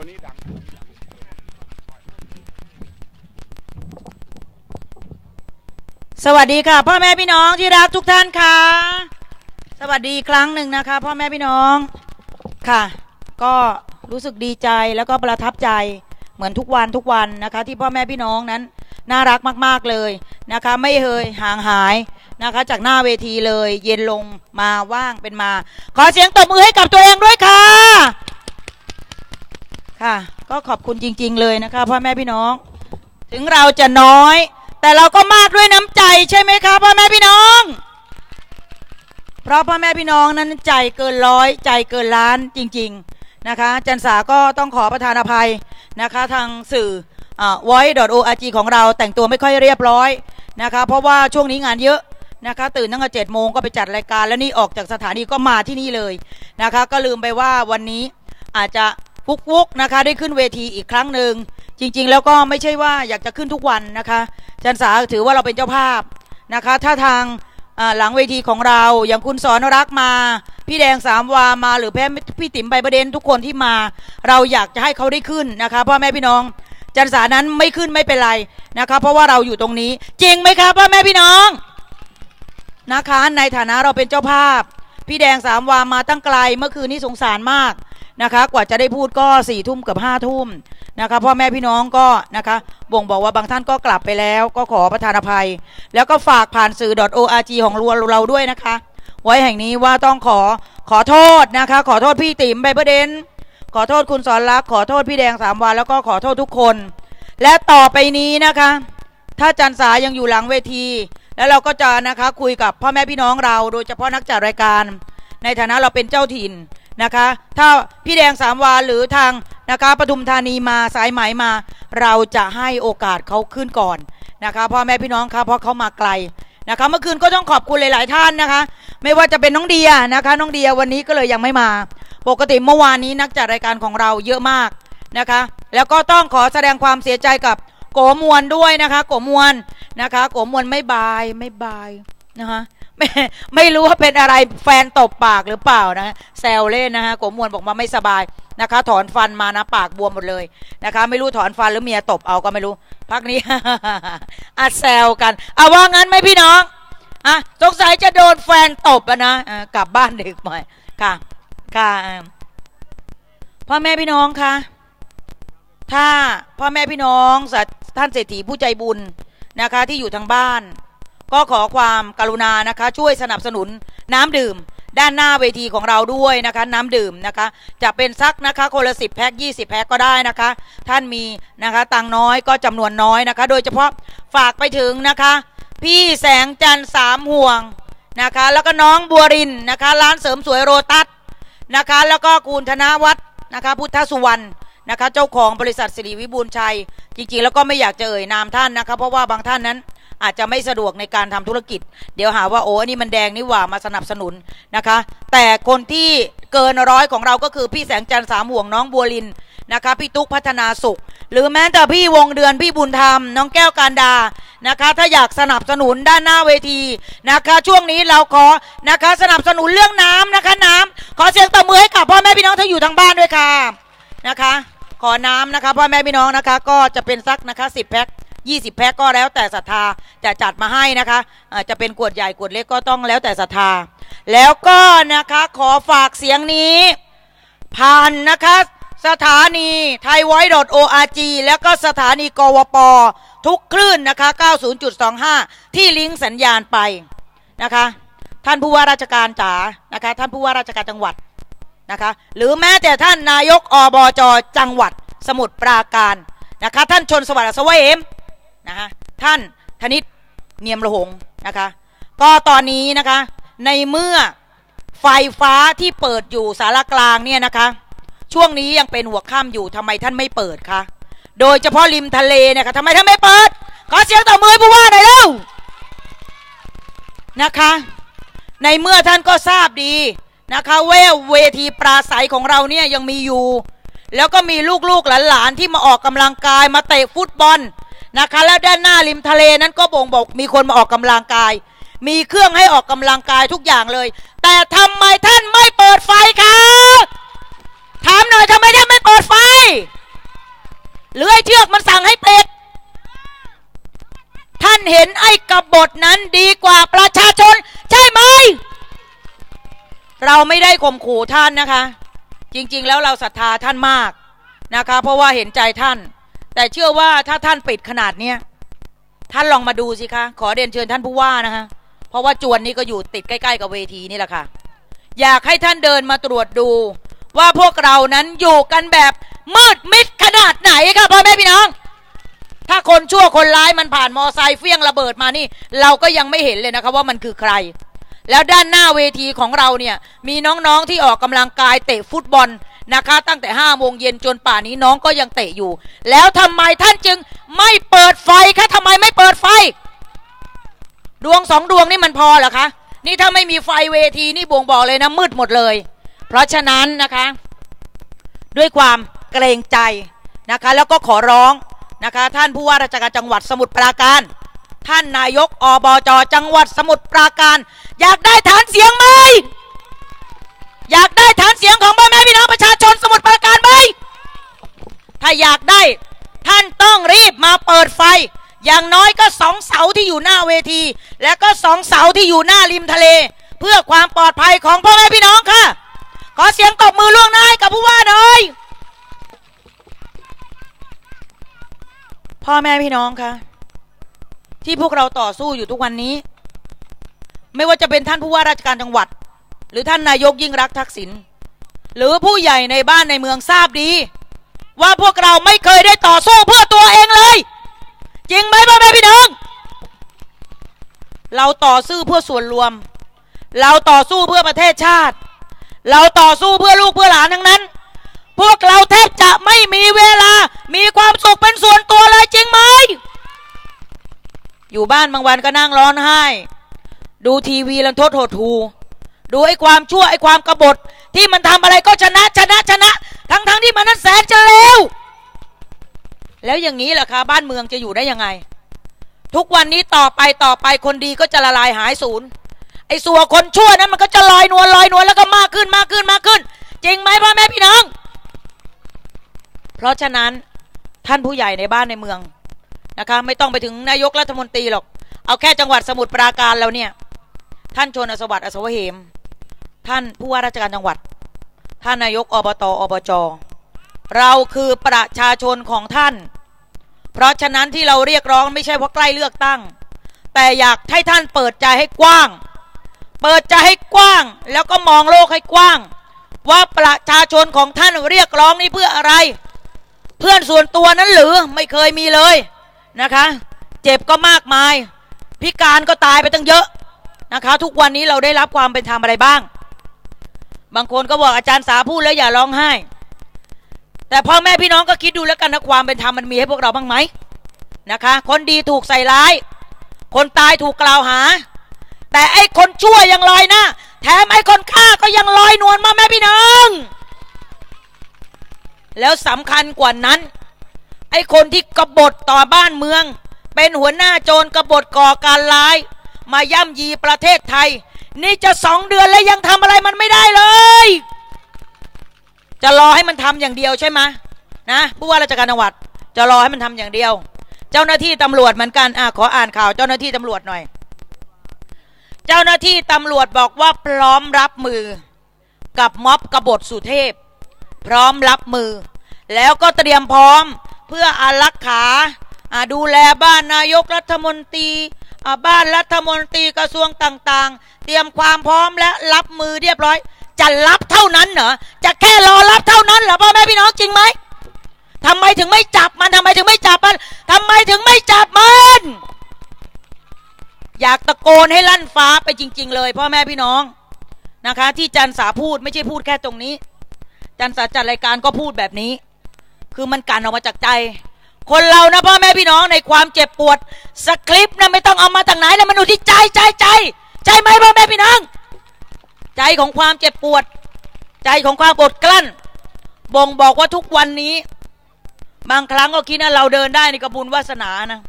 ตัวนี้ดังสวัสดีค่ะ พ่อแม่พี่น้องที่รักทุกท่านค่ะ สวัสดีอีกครั้งหนึ่งนะคะ พ่อแม่พี่น้องค่ะ ก็รู้สึกดีใจแล้วก็ประทับใจเหมือนทุกวันทุกวันนะคะ ที่พ่อแม่พี่น้องนั้น น่ารักมากๆเลยนะคะ ไม่เคยห่างหายนะคะ จากหน้าเวทีเลย เย็นลงมาว่างเป็นมา ขอเสียงตบมือให้กับตัวเองด้วยค่ะ ค่ะ ก็ขอบคุณจริง ๆ เลยนะคะพ่อแม่พี่น้อง ถึงเราจะน้อย แต่เราก็มากด้วยน้ำใจใช่ไหมคะพ่อแม่พี่น้อง เพราะพ่อแม่พี่น้องนั้นใจเกินร้อยใจเกินล้านจริง ๆนะคะ จันสาก็ต้องขอประทานอภัยนะคะทางสื่อ voice.org ของเราแต่งตัวไม่ค่อยเรียบร้อยนะคะ เพราะว่าช่วงนี้งานเยอะนะคะตื่นตั้งแต่เจ็ดโมงก็ไปจัดรายการแล้วนี่ออกจากสถานีก็มาที่นี่เลยนะคะ ก็ลืมไปว่าวันนี้อาจจะ ฟุกฟุกๆนะคะได้ขึ้นเวทีอีกครั้งหนึ่งจริง ๆ แล้วก็ไม่ใช่ว่าอยากจะขึ้นทุกวันนะคะจันสาถือว่าเราเป็นเจ้าภาพนะคะถ้าทางหลังเวทีของเราอย่างคุณสอนรักมา พี่แดงสามวามาหรือแพ้พี่ติ๋มใบประเด็นทุกคนที่มา เราอยากจะให้เขาได้ขึ้นนะคะพ่อแม่พี่น้อง จันสานั้นไม่ขึ้นไม่เป็นไรนะคะเพราะว่าเราอยู่ตรงนี้ จริงไหมครับพ่อแม่พี่น้องนะคะในฐานะเราเป็นเจ้าภาพ พี่แดงสามวามาตั้งไกลเมื่อคืนนี้สงสารมาก นะคะ กว่าจะได้พูดก็สี่ทุ่มเกือบห้าทุ่มนะคะพ่อแม่พี่น้องก็นะคะบ่งบอกว่าบางท่านก็กลับไปแล้ว ก็ขอประทานอภัย แล้วก็ฝากผ่านสื่อ .org ของรัวเราด้วยนะคะ ไว้แห่งนี้ว่าต้องขอขอโทษนะคะ ขอโทษพี่ติ๋มใบประเด็นขอโทษคุณสอนรัก ขอโทษพี่แดงสามวันแล้วก็ขอโทษทุกคน และต่อไปนี้นะคะ ถ้าจันสายังอยู่หลังเวที แล้วเราก็จะนะคะคุยกับพ่อแม่พี่น้องเรา โดยเฉพาะนักจัดรายการ ในฐานะเราเป็นเจ้าถิ่น นะคะ ถ้าพี่แดงสามวาหรือทางนะคะปทุมธานีมาสายไหมมา เราจะให้โอกาสเขาขึ้นก่อนนะคะพ่อแม่พี่น้องครับเพราะเขามาไกลนะคะเมื่อคืนก็ต้องขอบคุณหลาย ๆ ท่านนะคะ ไม่ว่าจะเป็นน้องเดียนะคะ น้องเดียวันนี้ก็เลยยังไม่มา ปกติเมื่อวานนี้นักจัดรายการของเราเยอะมากนะคะ แล้วก็ต้องขอแสดงความเสียใจกับโกมวลด้วยนะคะ โกมวลนะคะ โกมวลไม่บายไม่บายนะคะ ไม่ไม่รู้ว่าเป็นอะไรแฟนตบปากหรือเปล่านะแซวเล่นนะคะโกมวลบอกมาไม่สบายนะคะ ถอนฟันมานะปากบวมหมดเลยนะคะ ไม่รู้ถอนฟันหรือเมียตบเอาก็ไม่รู้ พักนี้อะแซวกันเอาว่างั้นไหมพี่น้องอะสงสัยจะโดนแฟนตบอะนะะกลับบ้านดึกหน่อยค่ะค่ะพ่อแม่พี่น้องคะถ้าพ่อแม่พี่น้องท่านเศรษฐีผู้ใจบุญนะคะ ที่อยู่ทางบ้าน ก็ขอความกรุณานะคะ ช่วยสนับสนุนน้ำดื่ม ด้านหน้าเวทีของเราด้วยนะคะ น้ำดื่มนะคะ จะเป็นซักนะคะคนละสิบแพ็คยี่สิบแพ็คก็ได้นะคะ ท่านมีนะคะตังค์น้อยก็จำนวนน้อยนะคะ โดยเฉพาะฝากไปถึงนะคะ พี่แสงจันทร์สามห่วงนะคะ แล้วก็น้องบัวรินนะคะ ร้านเสริมสวยโรตัสนะคะ แล้วก็คุณธนวัฒน์นะคะพุทธสุวรรณนะคะเจ้าของบริษัทสิริวิบูลชัย จริงๆ แล้วก็ไม่อยากจะเอ่ยนามท่านนะคะ เพราะว่าบางท่านนั้น อาจจะไม่สะดวกในการทำธุรกิจ เดี๋ยวหาว่าโอ้อันนี่มันแดงนี่หว่ามาสนับสนุนนะคะ แต่คนที่เกินร้อยของเราก็คือพี่แสงจันทร์สามห่วงน้องบัวลินนะคะพี่ตุ๊กพัฒนาสุข หรือแม้แต่พี่วงเดือนพี่บุญธรรม น้องแก้วการดานะคะ ถ้าอยากสนับสนุนด้านหน้าเวทีนะคะ ช่วงนี้เราขอนะคะสนับสนุนเรื่องน้ำนะคะน้ำขอเสียงตบมือให้กับพ่อแม่พี่น้องที่อยู่ทางบ้านด้วยค่ะนะคะ ขอน้ำนะคะพ่อแม่พี่น้องนะคะ ก็จะเป็นสักนะคะสิบแพ็ค ยี่สิบแพ็คก็แล้วแต่ศรัทธาจะจัดมาให้นะคะจะเป็นขวดใหญ่ขวดเล็กก็ต้องแล้วแต่ศรัทธา แล้วก็นะคะขอฝากเสียงนี้ ผ่านนะคะสถานีไทยไวท์ดอทโออาร์จีแล้วก็สถานีกวป ทุกคลื่นนะคะ 90.25 ที่ลิงก์สัญญาณไปนะคะ ท่านผู้ว่าราชการจ๋านะคะ ท่านผู้ว่าราชการจังหวัดนะคะ หรือแม้แต่ท่านนายกอบจจังหวัดสมุทรปราการนะคะ ท่านชนสวัสดิ์สวะเอม นะคะท่านธนิตเนียมระหงนะคะ ก็ตอนนี้นะคะ ในเมื่อไฟฟ้าที่เปิดอยู่สารกลางเนี่ยนะคะ ช่วงนี้ยังเป็นหัวค่ำอยู่ทำไมท่านไม่เปิดคะโดยเฉพาะริมทะเลเนี่ยค่ะทำไมท่านไม่เปิด ขอเสียงต่อมือให้ผู้ว่าหน่อยเร็วนะคะ ในเมื่อท่านก็ทราบดีนะคะเว่าเวทีปราศัยของเราเนี่ยยังมีอยู่ แล้วก็มีลูกๆหลานๆที่มาออกกำลังกายมาเตะฟุตบอล นะคะแล้วด้านหน้าริมทะเลนั้นก็บ่งบอกมีคนมาออกกำลังกาย มีเครื่องให้ออกกำลังกายทุกอย่างเลย แต่ทำไมท่านไม่เปิดไฟคะถามหน่อยทำไมท่านไม่เปิดไฟหรือไอ้เชือกมันสั่งให้ปิดท่านเห็นไอ้กบฏนั้นดีกว่าประชาชน ใช่ไหม เราไม่ได้ข่มขู่ท่านนะคะ จริง ๆ แล้วเราศรัทธาท่านมากนะคะ เพราะว่าเห็นใจท่าน แต่เชื่อว่าถ้าท่านปิดขนาดเนี้ยท่านลองมาดูสิคะ ขอเรียนเชิญท่านผู้ว่านะคะ เพราะว่าจวนนี้ก็อยู่ติดใกล้ ๆ กับเวทีนี่แหละค่ะ อยากให้ท่านเดินมาตรวจดู ว่าพวกเรานั้นอยู่กันแบบมืดมิดขนาดไหนค่ะพ่อแม่พี่น้อง ถ้าคนชั่วคนร้ายมันผ่านมอไซค์เฟี้ยงระเบิดมานี่ เราก็ยังไม่เห็นเลยนะคะว่ามันคือใคร แล้วด้านหน้าเวทีของเราเนี่ย มีน้องๆที่ออกกำลังกายเตะฟุตบอล นะคะ ตั้งแต่ห้าโมงเย็นจนป่านี้น้องก็ยังเตะอยู่ แล้วทำไมท่านจึงไม่เปิดไฟคะทำไมไม่เปิดไฟ ดวงสองดวงนี่มันพอเหรอคะ นี่ถ้าไม่มีไฟเวทีนี่บ่งบอกเลยนะมืดหมดเลย เพราะฉะนั้นนะคะ ด้วยความเกรงใจนะคะ แล้วก็ขอร้องนะคะ ท่านผู้ว่าราชการจังหวัดสมุทรปราการท่านนายกอบจจังหวัดสมุทรปราการ อยากได้ฐานเสียงไหม อยากได้ฐานเสียงของพ่อแม่พี่น้องประชาชนสมุทรปราการไหมถ้าอยากได้ท่านต้องรีบมาเปิดไฟ อย่างน้อยก็สองเสาที่อยู่หน้าเวที และก็สองเสาที่อยู่หน้าริมทะเล เพื่อความปลอดภัยของพ่อแม่พี่น้องค่ะ ขอเสียงตบมือล่วงหน้าให้กับผู้ว่าหน่อยพ่อแม่พี่น้องคะที่พวกเราต่อสู้อยู่ทุกวันนี้ ไม่ว่าจะเป็นท่านผู้ว่าราชการจังหวัด หรือท่านนายกยิ่งรักทักษิณหรือผู้ใหญ่ในบ้านในเมืองทราบดี ว่าพวกเราไม่เคยได้ต่อสู้เพื่อตัวเองเลย จริงไหมพ่อแม่พี่น้อง เราต่อสู้เพื่อส่วนรวม เราต่อสู้เพื่อประเทศชาติ เราต่อสู้เพื่อลูกเพื่อหลานทั้งนั้น พวกเราแทบจะไม่มีเวลา มีความสุขเป็นส่วนตัวเลยจริงไหมอยู่บ้านบางวันก็นั่งร้องไห้ ดูทีวีลังโทษโหดทู ดูไอ้ความชั่วไอ้ความกบฏที่มันทำอะไรก็ชนะชนะชนะ ทั้งทั้งที่มันนั้นแสนจะเลวแล้วอย่างนี้ล่ะคะบ้านเมืองจะอยู่ได้ยังไง ทุกวันนี้ต่อไปต่อไปคนดีก็จะละลายหายสูญไอ้สัวคนชั่วนั้นมันก็จะลอยนวลลอยนวลแล้วก็มากขึ้นมากขึ้นมากขึ้น จริงไหมพ่อแม่พี่น้อง เพราะฉะนั้นท่านผู้ใหญ่ในบ้านในเมืองนะคะไม่ต้องไปถึงนายกรัฐมนตรีหรอก เอาแค่จังหวัดสมุทรปราการแล้วเนี่ย ท่านชนอสวัสดิ์อสวเหม ท่านผู้ว่าราชการจังหวัด ท่านนายกอบตอบจ เราคือประชาชนของท่าน เพราะฉะนั้นที่เราเรียกร้องไม่ใช่เพราะใกล้เลือกตั้ง แต่อยากให้ท่านเปิดใจให้กว้าง เปิดใจให้กว้าง แล้วก็มองโลกให้กว้าง ว่าประชาชนของท่านเรียกร้องนี้เพื่ออะไร เพื่อนส่วนตัวนั้นหรือไม่เคยมีเลยนะคะ เจ็บก็มากมาย พิการก็ตายไปตั้งเยอะนะคะ ทุกวันนี้เราได้รับความเป็นธรรมอะไรบ้าง บางคนก็บอกอาจารย์สาพูดแล้วอย่าร้องไห้ แต่พ่อแม่พี่น้องก็คิดดูแล้วกันนะความเป็นธรรมมันมีให้พวกเราบ้างไหมนะคะ คนดีถูกใส่ร้าย คนตายถูกกล่าวหา แต่ไอ้คนชั่วยังลอยหนะแถมไอ้คนฆ่าก็ยังลอยนวลมาแม่พี่น้อง แล้วสำคัญกว่านั้น ไอ้คนที่กบฏต่อบ้านเมือง เป็นหัวหน้าโจรกบฏก่อการร้าย มาย่ำยีประเทศไทย นี่จะสองเดือนแล้วยังทำอะไรมันไม่ได้เลย จะรอให้มันทำอย่างเดียวใช่ไหมนะผู้ว่าราชการจังหวัด จะรอให้มันทำอย่างเดียว เจ้าหน้าที่ตำรวจเหมือนกันอะขออ่านข่าวเจ้าหน้าที่ตำรวจหน่อย เจ้าหน้าที่ตำรวจบอกว่าพร้อมรับมือ กับม็อบกบฏสุเทพ พร้อมรับมือ แล้วก็เตรียมพร้อมเพื่ออารักขาดูแลบ้านนายกรัฐมนตรี บ้านรัฐมนตรีกระทรวงต่างๆ เตรียมความพร้อมและรับมือเรียบร้อย จะรับเท่านั้นเหรอจะแค่รอรับเท่านั้นเหรอพ่อแม่พี่น้องจริงไหมทำไมถึงไม่จับมันทำไมถึงไม่จับมันทำไมถึงไม่จับมันอยากตะโกนให้ลั่นฟ้าไปจริง ๆ เลยพ่อแม่พี่น้องนะคะ ที่จันสาพูดไม่ใช่พูดแค่ตรงนี้ จันสาจัดรายการก็พูดแบบนี้ คือมันกันออกมาจากใจ คนเรานะพ่อแม่พี่น้องในความเจ็บปวด สคริปต์นะไม่ต้องเอามาจากไหนนะมันอยู่ที่ใจใจใจใจไหมพ่อแม่พี่น้อง ใจของความเจ็บปวด ใจของความอดกลั้น บ่งบอกว่าทุกวันนี้ บางครั้งก็คิดนะเราเดินได้ในกระบุญวาสนานะ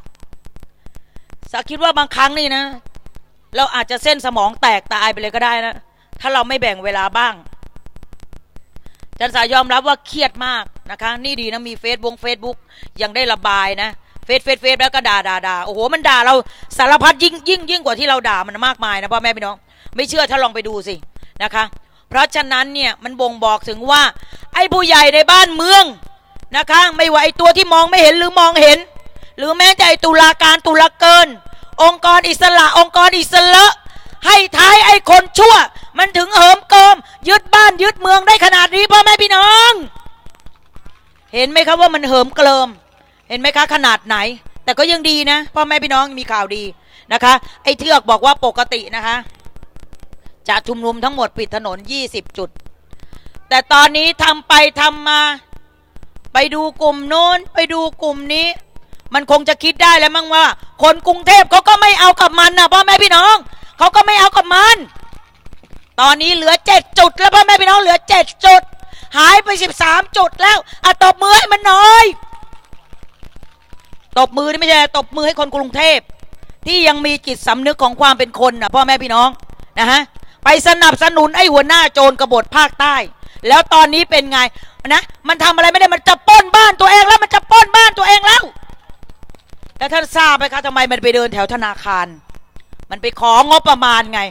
สักคิดว่าบางครั้งนี่นะ เราอาจจะเส้นสมองแตกตายไปเลยก็ได้นะ ถ้าเราไม่แบ่งเวลาบ้างจันสายอมรับว่าเครียดมาก นะคะ นี่ดีนะมีเฟซบุ๊กเฟซบุ๊กยังได้ระบายนะเฟซเฟซเฟซแล้วก็ด่าด่าด่าโอ้โหมันด่าเราสารพัดยิ่งยิ่งยิ่งกว่าที่เราด่ามันมากมายนะพ่อแม่พี่น้อง ไม่เชื่อถ้าลองไปดูสินะคะ เพราะฉะนั้นเนี่ยมันบ่งบอกถึงว่า ไอ้ผู้ใหญ่ในบ้านเมืองนะคะ ไม่ว่าไอ้ตัวที่มองไม่เห็นหรือมองเห็น หรือแม้แต่ไอ้ตุลาการตุลาเกิน องค์กรอิสระองค์กรอิสระให้ท้ายไอ้คนชั่ว มันถึงเหิมเกิมยึดบ้านยึดเมืองได้ขนาดนี้พ่อแม่พี่น้อง เห็นไหมครับว่ามันเหิมเกลิม เห็นไหมคะขนาดไหน แต่ก็ยังดีนะพ่อแม่พี่น้องมีข่าวดีนะคะ ไอ้เทือกบอกว่าปกตินะคะ จะชุมนุมทั้งหมดปิดถนน 20 จุด แต่ตอนนี้ทำไปทำมา ไปดูกลุ่มโน้น ไปดูกลุ่มนี้ มันคงจะคิดได้แล้วมั้งว่า คนกรุงเทพเขาก็ไม่เอากับมันนะพ่อแม่พี่น้องเขาก็ไม่เอากับมัน ตอนนี้เหลือเจ็ดจุดแล้วพ่อแม่พี่น้องเหลือเจ็ดจุด หายไปสิบสามจุดแล้วอะตบมือให้มันหน่อย ตบมือนี่ไม่ใช่ตบมือให้คนกรุงเทพ ที่ยังมีจิตสำนึกของความเป็นคนนะพ่อแม่พี่น้องนะฮะไปสนับสนุนไอ้หัวหน้าโจรกบฏภาคใต้ แล้วตอนนี้เป็นไงนะมันทำอะไรไม่ได้มันจะป้นบ้านตัวเองแล้วมันจะป้นบ้านตัวเองแล้ว แล้วท่านทราบไหมคะทำไมมันไปเดินแถวธนาคาร มันไปของบประมาณไง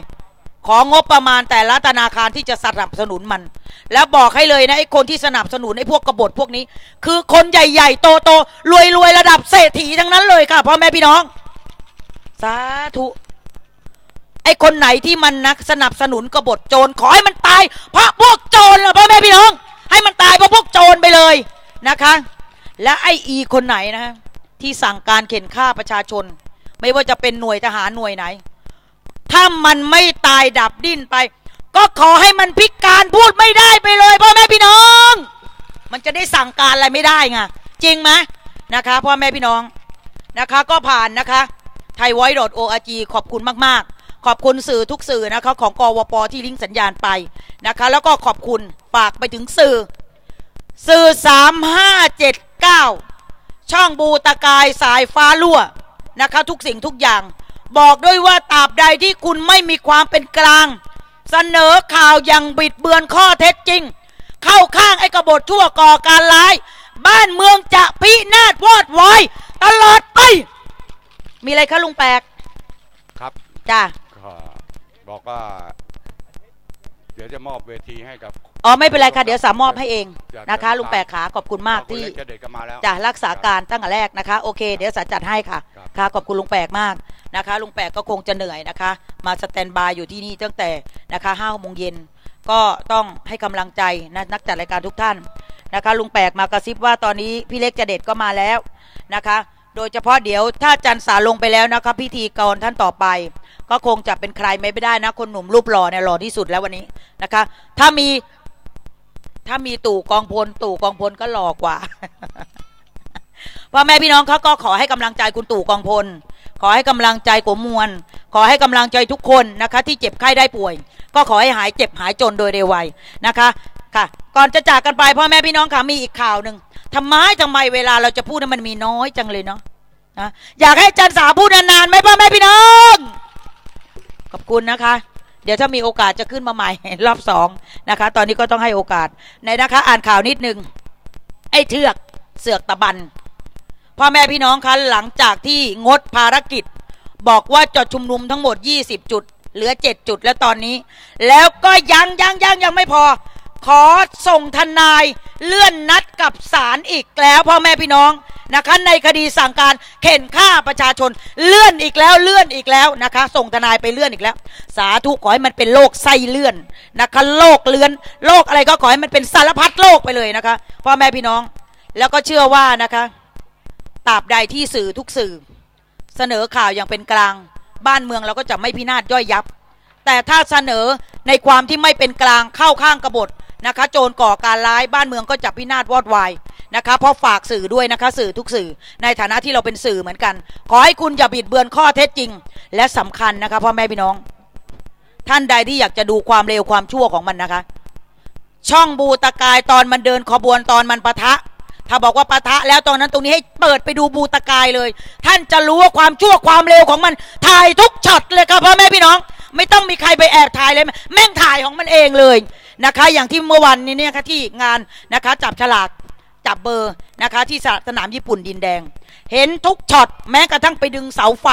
ของงบประมาณแต่ละธนาคารที่จะสนับสนุนมัน แล้วบอกให้เลยนะไอ้คนที่สนับสนุนไอ้พวกกบฏพวกนี้ คือคนใหญ่ๆ โตๆรวยๆระดับเศรษฐีทั้งนั้นเลยค่ะพ่อแม่พี่น้อง สาธุไอ้คนไหนที่มันนักสนับสนุนกบฏโจรขอให้มันตาย เพราะพวกโจรล่ะพ่อแม่พี่น้อง ให้มันตายเพราะพวกโจรไปเลยนะคะ และไอ้อีคนไหนนะ ที่สั่งการเข็นฆ่าประชาชน ไม่ว่าจะเป็นหน่วยทหารหน่วยไหน ถ้ามันไม่ตายดับดิ้นไป ก็ขอให้มันพิการพูดไม่ได้ไปเลยพ่อแม่พี่น้อง มันจะได้สั่งการอะไรไม่ได้ไงจริงไหมนะคะพ่อแม่พี่น้องนะคะก็ผ่านนะคะไทยไวท์ดอทโออาจีขอบคุณมาก ๆ ขอบคุณสื่อทุกสื่อนะคะของกวปที่ลิงก์สัญญาณไปนะคะ แล้วก็ขอบคุณฝากไปถึงสื่อ สื่อ3579ช่องบูตะกายสายฟ้าลั่วนะคะ ทุกสิ่งทุกอย่าง บอกด้วยว่าตราบใดที่คุณไม่มีความเป็นกลาง เสนอข่าวอย่างบิดเบือนข้อเท็จจริง เข้าข้างไอ้กบฏชั่วก่อการร้าย บ้านเมืองจะพินาศวอดวายตลอดไป มีอะไรคะลุงแปลกครับจ้าก็บอกว่า เดี๋ยวจะมอบเวทีให้กับ อ๋อไม่เป็นไรค่ะเดี๋ยวสามมอบให้เองอยากนะคะจะลุงแปลกขาขอบคุณมากคุณที่เล็กจะเด็กก็มาแล้วจะรักษาการตั้งแต่แรกนะคะ โอเค เดี๋ยวสาจัดให้ค่ะครับค่ะขอบคุณลุงแปลกมาก นะคะลุงแปลกก็คงจะเหนื่อยนะคะ มาสแตนบายอยู่ที่นี่ตั้งแต่นะคะห้าโมงเย็นก็ต้องให้กำลังใจนะนักจัดรายการทุกท่านนะคะลุงแปลกมากระซิบว่าตอนนี้พี่เล็กจะเด็ดก็มาแล้วนะคะ โดยเฉพาะเดี๋ยวถ้าจันสาลงไปแล้วนะคะพิธีกรท่านต่อไป ก็คงจะเป็นใครไม่ได้นะ คนหนุ่มรูปหล่อเนี่ยหล่อที่สุดแล้ววันนี้นะคะ ถ้ามีถ้ามีตู่กองพลตู่กองพลก็หล่อกว่าพ่อแม่พี่น้องเขาก็ขอให้กำลังใจคุณตู่กองพล ขอให้กำลังใจกวมวล ขอให้กำลังใจทุกคนนะคะ ที่เจ็บไข้ได้ป่วย ก็ขอให้หายเจ็บหายจนโดยเร็วไวนะคะค่ะ ก่อนจะจากกันไปพ่อแม่พี่น้องค่ะมีอีกข่าวหนึ่งทำไมทำไมเวลาเราจะพูดนั้นมันมีน้อยจังเลยเนาะนะอยากให้อาจันสาพูดนานๆไหมพ่อแม่พี่น้องขอบคุณนะคะ เดี๋ยวถ้ามีโอกาสจะขึ้นมาใหม่รอบสองนะคะ ตอนนี้ก็ต้องให้โอกาสในนะคะ อ่านข่าวนิดนึงไอ้เทือกเสือกตะบัน พ่อแม่พี่น้องคะหลังจากที่งดภารกิจ บอกว่าจดชุมนุมทั้งหมด 20 จุด เหลือ 7 จุดแล้วตอนนี้ แล้วก็ยังยังยังยังไม่พอ ขอส่งทนายเลื่อนนัดกับศาลอีกแล้วพ่อแม่พี่น้องนะคะในคดีสั่งการเข็นฆ่าประชาชนเลื่อนอีกแล้วเลื่อนอีกแล้วนะคะ ส่งทนายไปเลื่อนอีกแล้ว สาธุขอให้มันเป็นโรคไส้เลื่อนนะคะโรคเลื่อนโรคอะไรก็ขอให้มันเป็นสารพัดโรคไปเลยนะคะพ่อแม่พี่น้อง แล้วก็เชื่อว่านะคะ ตราบใดที่สื่อทุกสื่อ เสนอข่าวอย่างเป็นกลาง บ้านเมืองเราก็จะไม่พินาศย่อยยับ แต่ถ้าเสนอในความที่ไม่เป็นกลางเข้าข้างกบฏนะคะ โจรก่อการร้ายบ้านเมืองก็จะพินาศวอดวายนะคะเพราะฝากสื่อด้วยนะคะสื่อทุกสื่อ ในฐานะที่เราเป็นสื่อเหมือนกัน ขอให้คุณอย่าบิดเบือนข้อเท็จจริง และสำคัญนะคะพ่อแม่พี่น้อง ท่านใดที่อยากจะดูความเร็วความชั่วของมันนะคะ ช่องบูตะกายตอนมันเดินขบวนตอนมันปะทะ ถ้าบอกว่าปะทะแล้วตอนนั้นตรงนี้ให้เปิดไปดูบูตะกายเลย ท่านจะรู้ว่าความชั่วความเร็วของมันถ่ายทุกช็อตเลยครับพ่อแม่พี่น้อง ไม่ต้องมีใครไปแอบถ่ายเลยแม่งถ่ายของมันเองเลยนะคะ อย่างที่เมื่อวันนี้เนี่ยค่ะที่งานนะคะจับฉลากจับเบอร์นะคะที่สนามญี่ปุ่นดินแดง เห็นทุกช็อตแม้กระทั่งไปดึงเสาไฟ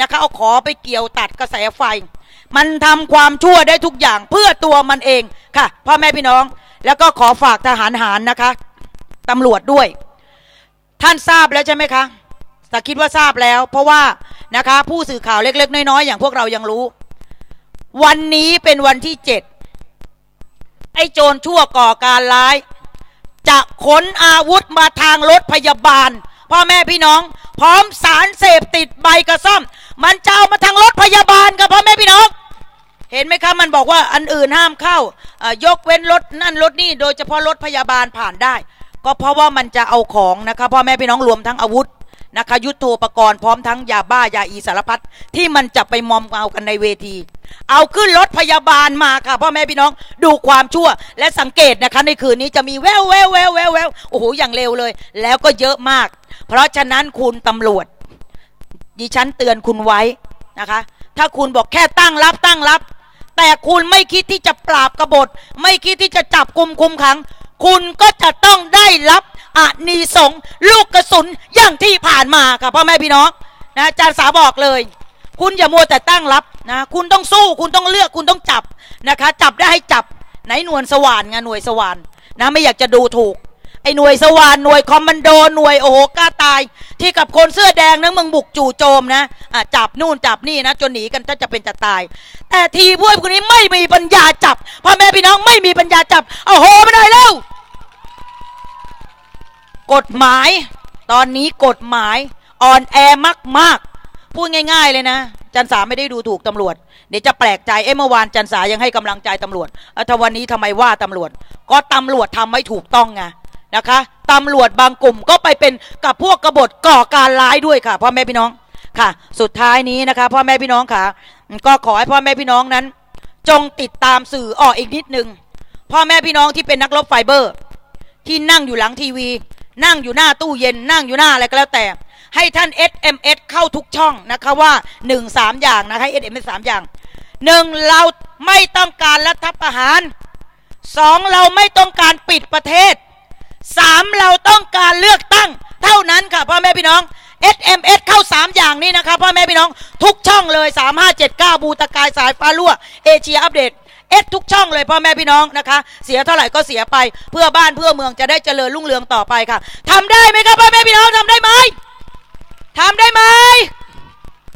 นะคะเอาขอไปเกี่ยวตัดกระแสไฟ มันทำความชั่วได้ทุกอย่างเพื่อตัวมันเองค่ะพ่อแม่พี่น้อง แล้วก็ขอฝากทหารหารนะคะ ตำรวจด้วย ท่านทราบแล้วใช่ไหมคะแต่คิดว่าทราบแล้ว เพราะว่านะคะ ผู้สื่อข่าวเล็ก ๆ น้อยๆอย่างพวกเรายังรู้ วันนี้เป็นวันที่เจ็ดไอ้โจรชั่วก่อการร้าย จะขนอาวุธมาทางรถพยาบาล พ่อแม่พี่น้อง พร้อมสารเสพติดใบกระซ่อม มันจะเอามาทางรถพยาบาลกับพ่อแม่พี่น้องเห็นไหมคะมันบอกว่าอันอื่นห้ามเข้ายกเว้นรถนั่นรถนี่โดยเฉพาะรถพยาบาลผ่านได้ ก็เพราะว่ามันจะเอาของนะคะพ่อแม่พี่น้องรวมทั้งอาวุธนะคะยุทโธปกรณ์พร้อมทั้งยาบ้ายาอีสารพัดที่มันจะไปมอมเอากันในเวที เอาขึ้นรถพยาบาลมาค่ะพ่อแม่พี่น้องดูความชั่วและสังเกตนะคะในคืนนี้จะมีแววแววแววแววแววโอ้โหอย่างเร็วเลย แล้วก็เยอะมาก เพราะฉะนั้นคุณตำรวจดิฉันเตือนคุณไว้นะคะ ถ้าคุณบอกแค่ตั้งรับตั้งรับ แต่คุณไม่คิดที่จะปราบกบฏ ไม่คิดที่จะจับกลุ่มคุมขัง คุณก็จะต้องได้รับอานิสงส์ลูกกระสุนอย่างที่ผ่านมาค่ะพ่อแม่พี่น้องนะอาจารย์สาบอกเลย คุณอย่ามัวแต่ตั้งรับนะคุณต้องสู้คุณต้องเลือกคุณต้องจับนะคะ จับได้ให้จับไหนหน่วยสว่านไงหน่วยสว่านนะไม่อยากจะดูถูกไอ้หน่วยสว่านหน่วยคอมมานโดหน่วยโอ้โหกล้าตาย ที่กับคนเสื้อแดงนะมึงบุกจู่โจมนะะจับนู่นจับนี่นะจนหนีกันจะจะเป็นจะตาย แต่ทีพวกคนนี้ไม่มีปัญญาจับพ่อแม่พี่น้องไม่มีปัญญาจับเอาโหไม่ได้แล้ว กฎหมาย ตอนนี้กฎหมายอ่อนแอมากๆ พูดง่าย ๆ เลยนะ จันสาไม่ได้ดูถูกตำรวจ เดี๋ยวจะแปลกใจ เอ้เมื่อวานจันสายังให้กำลังใจตำรวจเอ้าถ้าวันนี้ทำไมว่าตำรวจ ก็ตำรวจทำไม่ถูกต้องไงนะคะตำรวจบางกลุ่มก็ไปเป็นกับพวกกบฏก่อการร้ายด้วยค่ะพ่อแม่พี่น้องค่ะ สุดท้ายนี้นะคะ พ่อแม่พี่น้องค่ะ ก็ขอให้พ่อแม่พี่น้องนั้น จงติดตามสื่อออกอีกนิดนึงพ่อแม่พี่น้องที่เป็นนักรบไฟเบอร์ ที่นั่งอยู่หลังทีวี นั่งอยู่หน้าตู้เย็นนั่งอยู่หน้าอะไรก็แล้วแต่ ให้ท่าน SMS เข้าทุกช่องนะคะว่า1 3อย่างนะคะ SMS 3อย่าง 1. เราไม่ต้องการรัฐประหาร 2. เราไม่ต้องการปิดประเทศ 3. เราต้องการเลือกตั้ง เท่านั้นค่ะพ่อแม่พี่น้อง SMS เข้า 3 อย่างนี้นะคะพ่อแม่พี่น้อง ทุกช่องเลย 3579 บูตะกายสายฟ้ารั่วเอเชียอัปเดต สทุกช่องเลยพ่อแม่พี่น้องนะคะ เสียเท่าไหร่ก็เสียไป เพื่อบ้านเพื่อเมืองจะได้เจริญรุ่งเรืองต่อไปค่ะทำได้ไหมครับพ่อแม่พี่น้องทำได้ไหมทำได้ไหม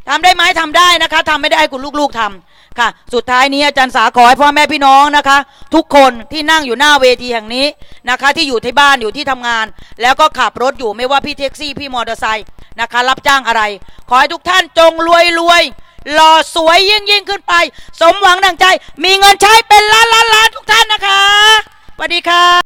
ทำได้ไหมทำได้นะคะทำไม่ได้ให้คุณลูกๆทำค่ะ สุดท้ายนี้อาจารย์สาขอให้พ่อแม่พี่น้องนะคะ ทุกคนที่นั่งอยู่หน้าเวทีแห่งนี้นะคะ ที่อยู่ที่บ้านอยู่ที่ทำงาน แล้วก็ขับรถอยู่ไม่ว่าพี่แท็กซี่พี่มอเตอร์ไซค์นะคะ รับจ้างอะไร ขอให้ทุกท่านจงรวยรวย หล่อสวยยิ่งยิ่งขึ้นไป สมหวังดังใจ มีเงินใช้เป็นล้านล้านล้านทุกท่านนะคะสวัสดีค่ะ